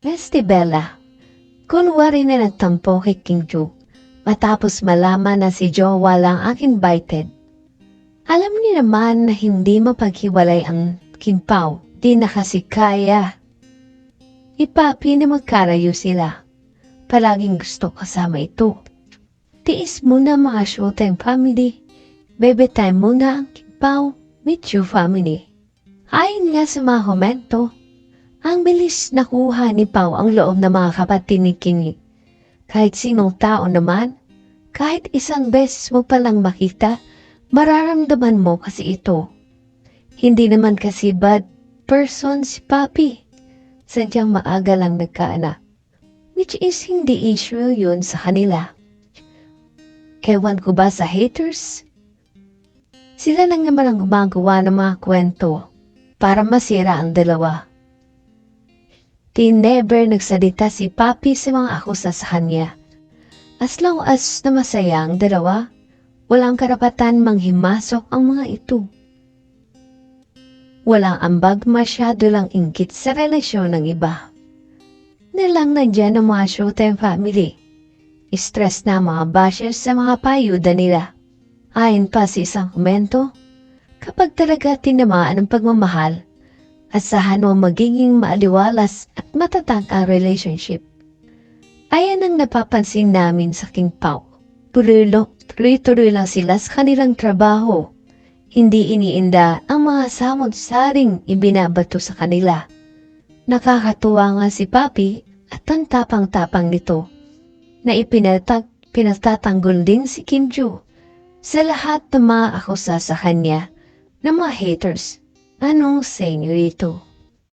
Besti Bella, kunwari na nagtampo kay King Ju matapos malaman na si Jowa lang ang invited. Alam niya naman na hindi mapaghiwalay ang King Pao, di na kasi kaya. Ipapi na magkarayo sila. Palaging gusto kasama ito. Tiis muna mga showtime family. Baby time muna ang King Pao, meet you family. Ayon nga sa mga komento, ang bilis nakuha ni Pau ang loob ng mga kapatid ni King. Kahit sinong tao naman, kahit isang beses mo palang makita, mararamdaman mo kasi ito. Hindi naman kasi bad person si Papi. Sadyang maaga lang nagkaanak. Which is hindi issue yun sa kanila. Ewan ko ba sa haters? Sila lang naman ang gumagawa ng mga kwento para masira ang dalawa. Di never nagsalita si Papi sa mga akusa sa kanya. As long as na masaya ang dalawa, walang karapatan manghimasok ang mga ito. Walang ambag masyado lang ingkit sa relasyon ng iba. Nilang nandyan ang mga showtime family. Stress na mga bashers sa mga payuda nila. Ayon pa sa isang komento, kapag talaga tinamaan ang pagmamahal, asahan mo magiging maaliwalas at matatag ang relationship. Ayan ang napapansin namin sa King Pao. Tuloy-tuloy lang sila sa kanilang trabaho. Hindi iniinda ang mga samod-saring ibinabato sa kanila. Nakakatuwa nga si Papi at ang tapang-tapang nito na ipinatag, pinatatanggol din si Kim Ju sa lahat ng mga akusa sa kanya ng mga haters. Anong sa inyo ito?